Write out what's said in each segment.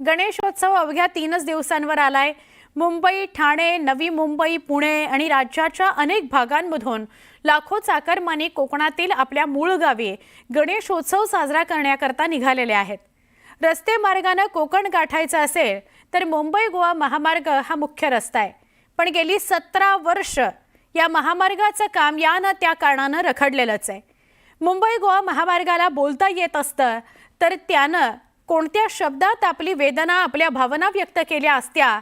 गणेशोत्सव अवघ्या तीनच दिवसांवर आलाय. मुंबई ठाणे नवी मुंबई पुणे आणि राज्याच्या अनेक भागांमधून लाखो चाकरमानी कोकणातील आपल्या मूळ गावी गणेशोत्सव साजरा करण्याकरता निघालेले आहेत. रस्ते मार्गानं कोकण गाठायचं असेल तर मुंबई गोवा महामार्ग हा मुख्य रस्ता आहे. पण गेली सतरा वर्ष या महामार्गाचं काम या ना त्या कारणानं रखडलेलंच आहे. मुंबई गोवा महामार्गाला बोलता येत असतं तर त्यानं कोणत्या शब्दात आपली वेदना आपल्या भावना व्यक्त केल्या असत्या?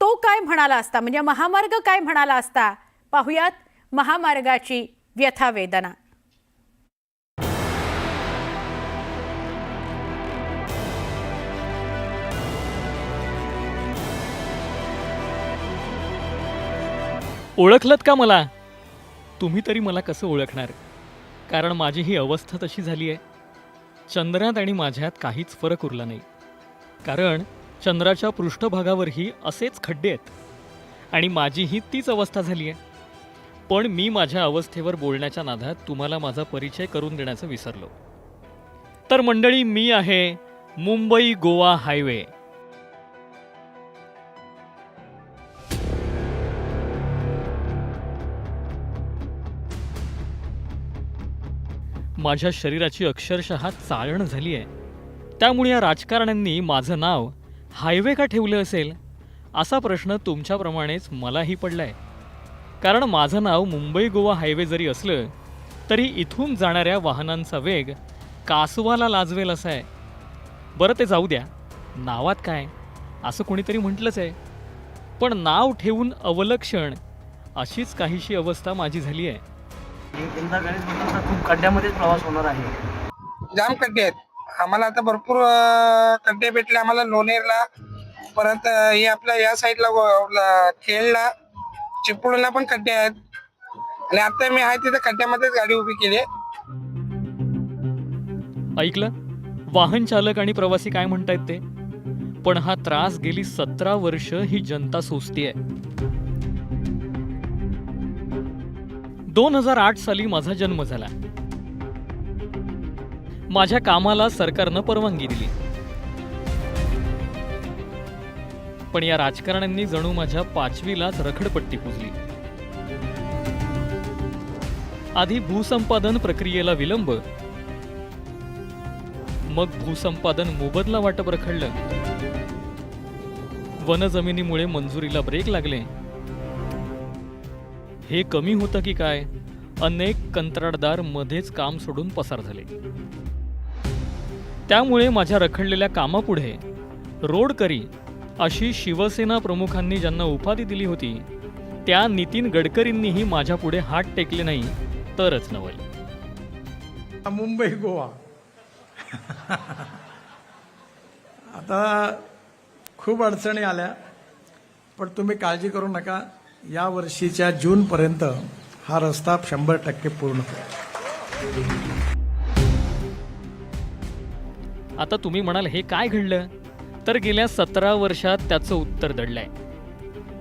तो काय म्हणाला असता? म्हणजे महामार्ग काय म्हणाला असता? पाहुयात महामार्गाची व्यथा वेदना. ओळखलत का मला? तुम्ही तरी मला कसं ओळखणार? कारण माझी ही अवस्था तशी झाली आहे. चंद्रात आणि माझ्यात काहीच फरक उरला नाही. कारण चंद्राच्या पृष्ठभागावरही असेच खड्डे आहेत. आणि माझीही तीच अवस्था झाली आहे पण मी माझ्या अवस्थेवर बोलण्याच्या नादात तुम्हाला माझा परिचय करून देण्याचं विसरलो. तर मंडळी मी आहे मुंबई गोवा हायवे. माझ्या शरीराची अक्षरशः चाळण झाली आहे त्यामुळे या राजकारण्यांनी माझं नाव हायवे का ठेवलं असेल? असा प्रश्न तुमच्याप्रमाणेच मलाही पडला आहे कारण माझं नाव मुंबई गोवा हायवे जरी असलं तरी इथून जाणाऱ्या वाहनांचा वेग कासवाला लाजवेल असा आहे. बरं ते जाऊ द्या. नावात काय? असं कोणीतरी म्हटलंच आहे. पण नाव ठेवून अवलक्षण अशीच काहीशी अवस्था माझी झाली आहे यंदा गणेश मंडळाचा खूप खड्ड्यामध्येच प्रवास होणार आहे. जाम खड्डे आहेत. आम्हाला आता भरपूर अं, खड्डे भेटले आम्हाला लोणेरला. परत अं, हे आपल्या या साईडला व- खेळला चिपळूणला पण खड्डे आहेत. आणि आता मी आहे तिथे खड्ड्यामध्येच गाडी उभी केली आहे. ऐकलं? वाहन चालक आणि प्रवासी काय म्हणतायत ते? पण हा त्रास गेली सतरा वर्ष ही जनता सोसतीये. दोन हजार आठ साली माझा जन्म झाला. माझ्या कामाला सरकारनं परवानगी दिली. पण या राजकारण्यांनी जणू माझ्या पाचवीलाच रखडपट्टी पुजली. आधी भूसंपादन प्रक्रियेला विलंब. मग भूसंपादन मोबदला वाटप रखडलं. वन जमिनीमुळे मंजुरीला ब्रेक लागले. हे कमी होतं की काय? अनेक कंत्राटदार मध्येच काम सोडून पसार झाले. त्यामुळे माझ्या रखडलेल्या कामापुढे रोडकरी अशी शिवसेना प्रमुखांनी ज्यांना उपाधी दिली होती त्या नितीन गडकरींनीही माझ्या पुढे हात टेकले नाही तरच नवल. मुंबई गोवा. आता खूप अडचणी आल्या पण तुम्ही काळजी करू नका. या वर्षीच्या जूनपर्यंत हा रस्ता शंभर टक्के पूर्ण होईल. आता तुम्ही म्हणाल हे काय घडलं? तर गेल्या सतरा वर्षात त्याचं उत्तर दडलंय.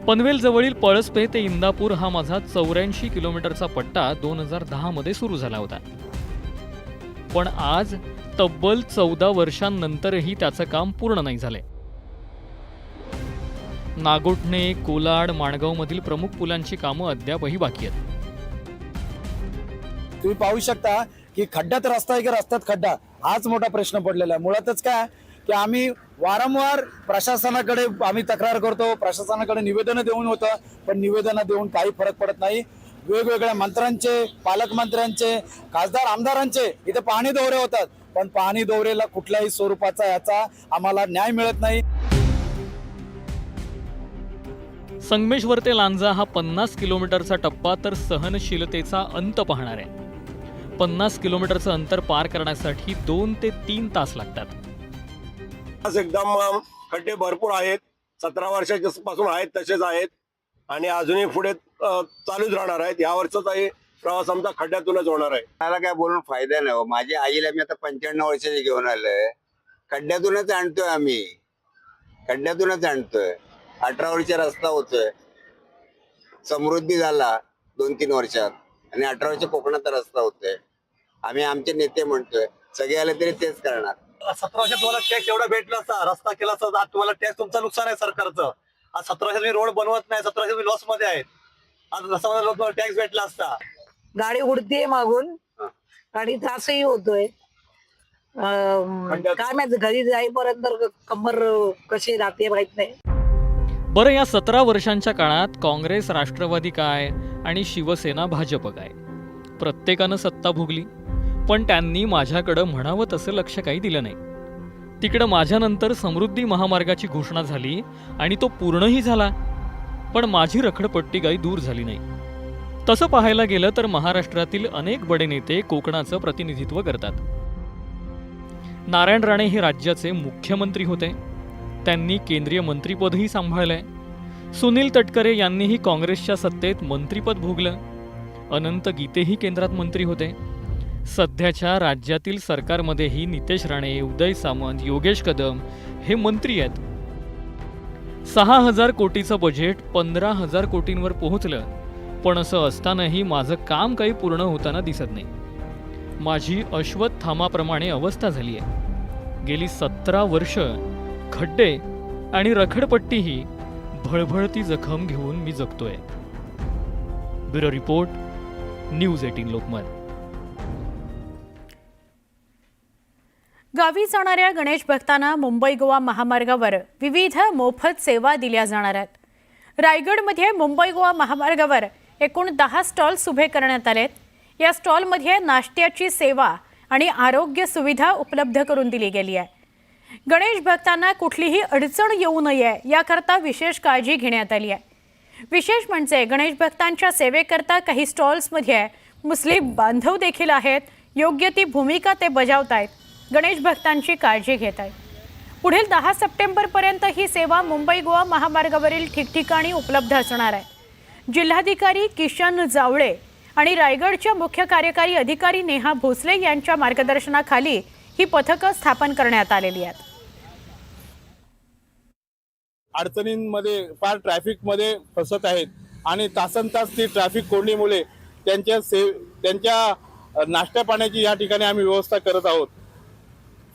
पनवेल जवळील पळसपे ते इंदापूर हा माझा चौऱ्याऐंशी किलोमीटरचा पट्टा दोन हजार दहा मध्ये सुरू झाला होता. पण आज तब्बल चौदा वर्षांनंतरही त्याचं काम पूर्ण नाही झालंय. नागोठणे कोलाड माणगावमधील प्रमुख पुलांची कामं अद्यापही बाकी आहेत. तुम्ही पाहू शकता की खड्ड्यात रस्ता आहे की रस्त्यात खड्डा? हाच मोठा प्रश्न पडलेला आहे. मुळातच काय? की आम्ही वारंवार प्रशासनाकडे आम्ही तक्रार करतो प्रशासनाकडे निवेदनं देऊन होतं पण निवेदनं देऊन काही फरक पडत नाही. वेगवेगळ्या मंत्र्यांचे पालकमंत्र्यांचे खासदार आमदारांचे इथे पाहणी दौरे होतात. पण पाहणी दौरेला कुठल्याही स्वरूपाचा याचा आम्हाला न्याय मिळत नाही. संगमेश्वर ते लांजा हा पन्नास किलोमीटरचा टप्पा तर सहनशीलतेचा अंत पाहणार आहे. पन्नास किलोमीटरचं अंतर पार करण्यासाठी दोन ते तीन तास लागतात. आज एकदम खड्डे भरपूर आहेत. सतरा वर्षाच्या पासून आहेत तसेच आहेत. आणि अजूनही पुढे चालूच राहणार आहेत. या वर्षाचाही प्रवास आमचा खड्ड्यातूनच होणार आहे. मला काय बोलून फायदा नाही हो. माझ्या आईला मी आता पंच्याण्णव वर्षाची घेऊन आलोय. खड्ड्यातूनच आणतोय आम्ही. खड्ड्यातूनच आणतोय. अठरा वर्ष रस्ता होतोय. समृद्धी झाला दोन तीन वर्षात. आणि अठरा वर्ष कोकणाचा रस्ता होतोय. आम्ही आमचे नेते म्हणतोय सगळे आले तरी तेच करणार. सतरा वर्षात तुम्हाला टॅक्स एवढा भेटला असता रस्ता केला असता आज तुम्हाला टॅक्स तुमचं नुकसान आहे सरकारचं. आज सतरा वर्षात मी रोड बनवत नाही सतरा वर्षात मी लॉसमध्ये आहेत आज रस्ता तुम्हाला टॅक्स भेटला असता. गाडी उडतीये मागून. आणि त्रासही होतोय. काय माहिती घरी जाईपर्यंत कंबर कशी राहते माहीत नाही. बरं या सतरा वर्षांच्या काळात काँग्रेस राष्ट्रवादी काय आणि शिवसेना भाजप काय? प्रत्येकानं सत्ता भोगली पण त्यांनी माझ्याकडं म्हणावं तसं लक्ष काही दिलं नाही. तिकडं माझ्यानंतर समृद्धी महामार्गाची घोषणा झाली आणि तो पूर्णही झाला पण माझी रखडपट्टी काही दूर झाली नाही. तसं पाहायला गेलं तर महाराष्ट्रातील अनेक बडे नेते कोकणाचं प्रतिनिधित्व करतात. नारायण राणे हे राज्याचे मुख्यमंत्री होते. त्यांनी केंद्रीय मंत्रीपदही सांभाळलंय. सुनील तटकरे यांनीही काँग्रेसच्या सत्तेत मंत्रीपद भोगलं. अनंत गीतेही केंद्रात मंत्री होते. सध्याच्या राज्यातील सरकारमध्येही नितेश राणे उदय सामंत योगेश कदम हे मंत्री आहेत. सहा हजार कोटीचं बजेट पंधरा हजार कोटींवर पोहोचलं. पण असं असतानाही माझं काम काही पूर्ण होताना दिसत नाही. माझी अश्वत्थामाप्रमाणे अवस्था झाली आहे गेली सतरा वर्ष खड्डे आणि रखडपट्टीही भळभळती जखम घेऊन मी जगतोय. Bureau report news eighteen Lokmat. गावी जाणाऱ्या गणेश भक्तांना मुंबई गोवा महामार्गावर विविध मोफत सेवा दिल्या जाणार आहेत. रायगडमध्ये मुंबई गोवा महामार्गावर एकूण दहा स्टॉल्स उभे करण्यात आलेत. या स्टॉलमध्ये नाश्त्याची सेवा आणि आरोग्य सुविधा उपलब्ध करून दिली गेली आहे. गणेश भक्तांना कुठलीही अडचण येऊ नये याकरता विशेष काळजी घेण्यात आली आहे. विशेष म्हणजे गणेश भक्तांच्या सेवेकरता काही स्टॉल्समध्ये मुस्लिम बांधव देखील आहेत. योग्य ती भूमिका ते बजावत आहेत गणेश भक्तांची काळजी घेत आहेत. पुढील दहा सप्टेंबरपर्यंत ही सेवा मुंबई गोवा महामार्गावरील ठिकठिकाणी उपलब्ध असणार आहे. जिल्हाधिकारी किशन जावळे आणि रायगडच्या मुख्य कार्यकारी अधिकारी नेहा भोसले यांच्या मार्गदर्शनाखाली ही पथकं स्थापन करण्यात आलेली आहेत. अडचणींमध्ये फार ट्रॅफिकमध्ये फसत आहेत. आणि तासन तास ती ट्रॅफिक कोंडीमुळे त्यांच्या से त्यांच्या नाश्त्या पाण्याची या ठिकाणी आम्ही व्यवस्था करत आहोत.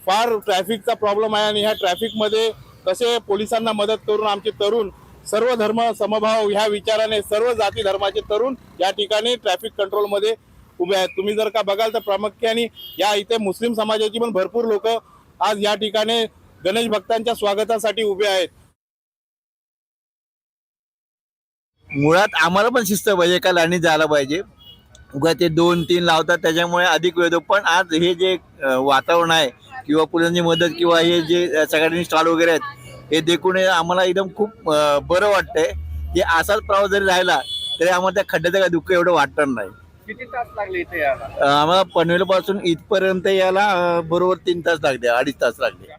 फार ट्रॅफिकचा प्रॉब्लेम आहे आणि ह्या ट्रॅफिकमध्ये कसे पोलिसांना मदत करून आमचे तरुण सर्व धर्म समभाव ह्या विचाराने सर्व जाती धर्माचे तरुण या ठिकाणी ट्रॅफिक कंट्रोलमध्ये उभे आहेत. तुम्ही जर का बघाल तर प्रामुख्याने या इथे मुस्लिम समाजाची पण भरपूर लोक आज या ठिकाणी गणेश भक्तांच्या स्वागतासाठी उभे आहेत. मुळात आम्हाला पण शिस्त पाहिजे का लाणी जायला पाहिजे. उगा ते दोन तीन लावतात त्याच्यामुळे अधिक वेळ होतो पण आज हे जे वातावरण आहे किंवा पोलिसांची मदत किंवा हे जे सगळ्यांनी स्टॉल वगैरे आहेत हे देखून आम्हाला एकदम खूप बरं वाटतंय. की असाच प्रवास जरी राहिला तरी आम्हाला त्या खड्ड्याचं काय दुःख एवढं वाटणार नाही. किती तास लागले इथे यायला? आम्हाला पनवेल पासून इथपर्यंत यायला बरोबर तीन तास लागले अडीच तास लागले.